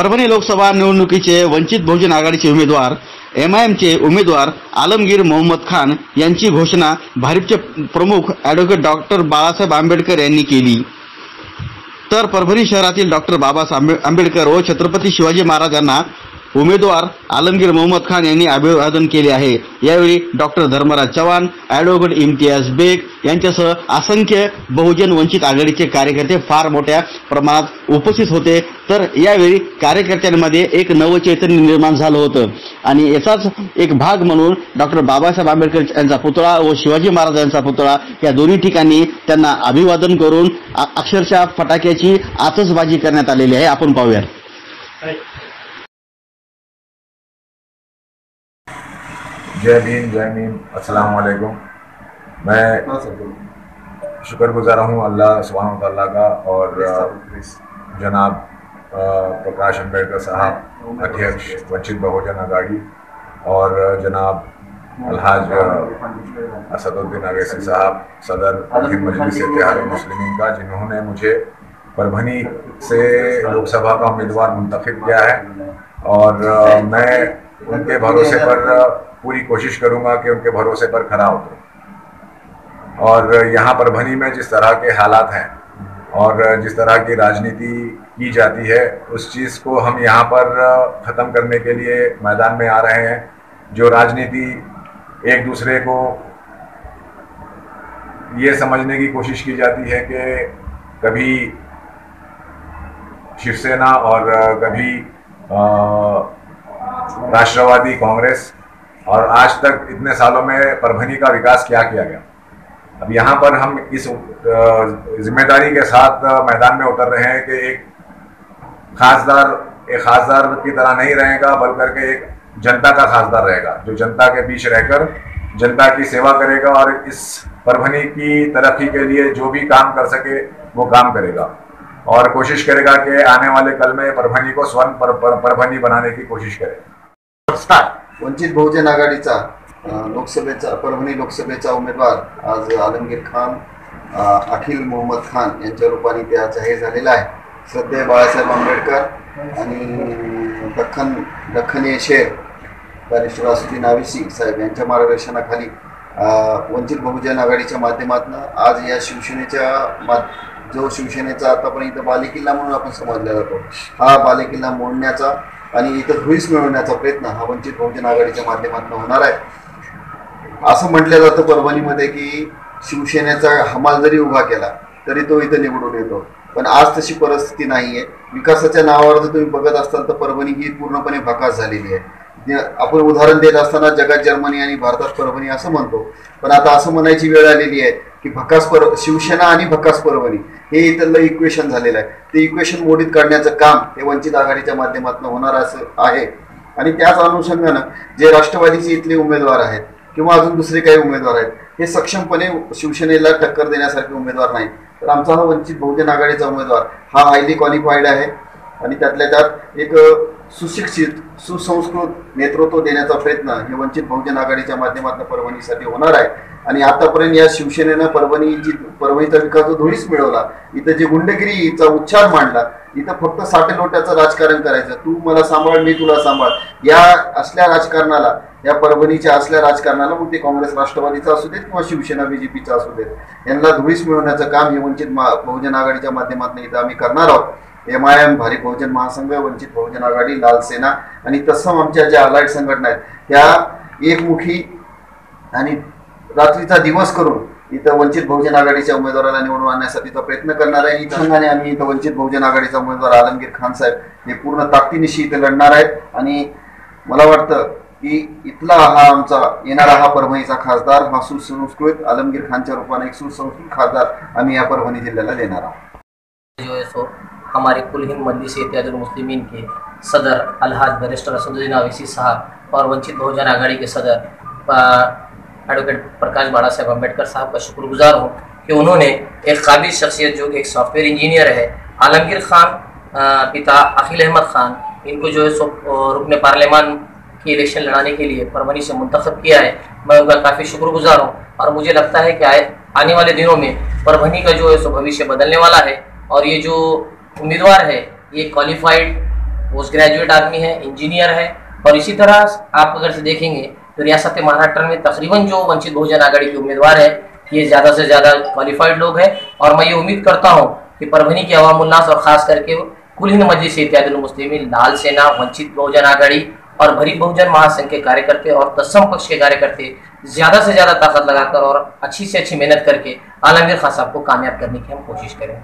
परभणी लोकसभा निवडणुकीचे वंचित बहुजन आघाडीचे उमेदवार एम आय एमचे उमेदवार आलमगीर मोहम्मद खान यांची घोषणा भारिपचे प्रमुख ॲडव्होकेट डॉक्टर बाळासाहेब आंबेडकर यांनी केली. तर परभणी शहरातील डॉक्टर बाबासाहेब आंबेडकर व छत्रपती शिवाजी महाराजांना उमेदवार आलमगीर मोहम्मद खान यांनी अभिवादन केले आहे. यावेळी डॉक्टर धर्मराज चव्हाण अॅडव्होकेट इम्तियाज बेग यांच्यासह असंख्य बहुजन वंचित आघाडीचे कार्यकर्ते फार मोठ्या प्रमाणात उपस्थित होते. तर यावेळी कार्यकर्त्यांमध्ये एक नवचैतन्य निर्माण झालं होतं. आणि याचाच एक भाग म्हणून डॉक्टर बाबासाहेब आंबेडकर यांचा पुतळा व शिवाजी महाराज यांचा पुतळा या दोन्ही ठिकाणी त्यांना अभिवादन करून अक्षरशः फटाक्याची आतषबाजी करण्यात आलेली आहे. आपण पाहूयात. जय भीम जय भीम। अस्सलाम वालेकुम मैं शुक्रगुजार हूँ अल्लाह सुबहान तआला का और जनाब प्रकाश अंबेडकर साहब अध्यक्ष वंचित बहुजन अगाड़ी और जनाब अलहाज असदुद्दीन अवैसी साहब सदर मजलिस इत्तेहाद मुस्लिमीन का जिन्होंने मुझे परभनी से लोकसभा का उम्मीदवार मुंतखब किया है। और मैं उनके भरोसे पर पूरी कोशिश करूँगा कि उनके भरोसे पर खरा उतरूं। और यहाँ परभनी में जिस तरह के हालात हैं और जिस तरह की राजनीति की जाती है उस चीज़ को हम यहाँ पर ख़त्म करने के लिए मैदान में आ रहे हैं। जो राजनीति एक दूसरे को ये समझने की कोशिश की जाती है कि कभी शिवसेना और कभी अ, राष्ट्रवादी कांग्रेस और आज तक इतने सालों में परभनी का विकास क्या किया गया? अब यहाँ पर हम इस ज़िम्मेदारी के साथ मैदान में उतर रहे हैं कि एक खासदार एक खासदार की तरह नहीं रहेगा बल्कि के एक जनता का खासदार रहेगा जो जनता के बीच रहकर जनता की सेवा करेगा और इस परभनी की तरक्की के लिए जो भी काम कर सके वो काम करेगा। और कोशिश करेगा कि आने वाले कल में परभनी को स्वर्ण पर, पर, परभनी बनाने की कोशिश करेगा वंचित बहुजन आघाडीचा लोकसभेचा परभणी लोकसभेचा उमेदवार आज आलमगीर खान अखिल मोहम्मद खान यांच्या रूपाने त्या जाहीर झालेला आहे. सध्या बाळासाहेब आंबेडकर आणि दख्खन दख्खनीय शेर बॅरिस्टर असुद्दीन आविसी साहेब यांच्या मार्गदर्शनाखाली वंचित बहुजन आघाडीच्या माध्यमातून आज या शिवसेनेच्या मा जो शिवसेनेचा आतापर्यंत बालेकिल्ला म्हणून आपण समजला जातो हा बालेकिल्ला मोडण्याचा आणि इथं धुळीस मिळवण्याचा प्रयत्न हा वंचित बहुजन आघाडीच्या माध्यमातून होणार आहे. असं म्हटलं जातं परभणीमध्ये की शिवसेनेचा हमाल जरी उभा केला तरी तो इथं निवडून येतो. पण आज तशी परिस्थिती नाही आहे विकासाच्या नावावर जर तुम्ही बघत असाल तर परभणी ही पूर्णपणे भकास झालेली आहे. आपण उदाहरण देत असताना जगात जर्मनी आणि भारतात परभणी असं म्हणतो. पण आता असं म्हणायची वेळ आलेली आहे की भकास पर शिवसेना आणि भकास परभणी हे इथलं इक्वेशन झालेलं आहे. ते इक्वेशन मोडीत काढण्याचं काम हे वंचित आघाडीच्या माध्यमातून होणार असं आहे. आणि त्याच अनुषंगानं जे राष्ट्रवादीचे इथले उमेदवार आहेत किंवा अजून दुसरे काही उमेदवार आहेत हे सक्षमपणे शिवसेनेला टक्कर देण्यासारखे उमेदवार नाही तर आमचा हा वंचित बहुजन आघाडीचा उमेदवार हा हायली क्वालिफाईड आहे. आणि त्यातल्या त्यात एक सुशिक्षित सुसंस्कृत नेतृत्व देण्याचा प्रयत्न हे वंचित बहुजन आघाडीच्या माध्यमातून परभणीसाठी होणार आहे. आणि आतापर्यंत या शिवसेनेनं परभणीची परभणीचा विकास जो धुळीस मिळवला इथं जे गुंडगिरीचा उच्चार मांडला इथं फक्त साठे लोट्याचं राजकारण करायचं. तू मला सांभाळ मी तुला सांभाळ. या असल्या राजकारणाला या परभणीच्या असल्या राजकारणाला मग ते काँग्रेस राष्ट्रवादीचा असू देत किंवा शिवसेना बीजेपीचा असू देत. यांना धुळीस मिळवण्याचं काम हे वंचित बहुजन आघाडीच्या माध्यमातून इथं आम्ही करणार आहोत. M I M Bharip Bahujan Mahasangh Vanchit Bahujan आघाडी लाल सेना आणि तत्सम आमच्या ज्या अलाइड संघटना आहेत त्या एकमुखी आणि रात्रीचा दिवस करून इथं वंचित बहुजन आघाडीच्या उमेदवाराला निवडून आणण्यासाठीचा प्रयत्न करणार आहे. इथं आम्ही इथं वंचित बहुजन आघाडीचा उमेदवार आलमगीर खान साहेब हे पूर्ण ताकदीनिशी इथं लढणार आहेत. आणि मला वाटतं की इथला हा आमचा येणारा हा परभणीचा खासदार हा सुसंस्कृत आलमगीर खानच्या रूपाने एक सुसंस्कृत खासदार आम्ही या परभणी जिल्ह्याला देणार आहोत. जो सो हमारे कुल हिंद मजलिस इत्यादुल मुस्लिमीन के सदर अलहाज बरिस्टर असदुद्दीन अवैसी साहब और वंचित बहुजन आघाड़ी के सदर एडवोकेट प्रकाश बाड़ा साहब अंबेडकर साहब का शुक्रगुजार हूँ कि उन्होंने एक काबिल शख्सियत जो कि एक सॉफ्टवेयर इंजीनियर है, आलमगीर खान पिता अखिल अहमद खान, इनको जो है सो पार्लियामान की इलेक्शन लड़ाने के लिए परभनी से मुंतखब किया है। मैं उनका काफ़ी शुक्रगुजार हूँ और मुझे लगता है कि आए आने वाले दिनों में परभनी का जो है सो भविष्य बदलने वाला है और ये जो उम्मीदवार है, ये क्वालिफाइड पोस्ट ग्रेजुएट आदमी है इंजीनियर है और इसी तरह आप अगर से देखेंगे तो रियासत महाराष्ट्र में तकरीबन जो वंचित बहुजन आघाड़ी के उम्मीदवार है, ये ज़्यादा से ज़्यादा क्वालिफाइड लोग हैं। और मैं ये उम्मीद करता हूँ कि परभनी के अवाम उल्लास और ख़ास करके कुल हिंद मजलिस इत्यादि मुस्लिमीन, लाल सेना, वंचित बहुजन आघाड़ी और भरी बहुजन महासंघ के कार्यकर्ते और तत्सम पक्ष के कार्यकर्ते ज़्यादा से ज़्यादा ताकत लगाकर और अच्छी से अच्छी मेहनत करके आलमगीर खान साहब को कामयाब करने की हम कोशिश करें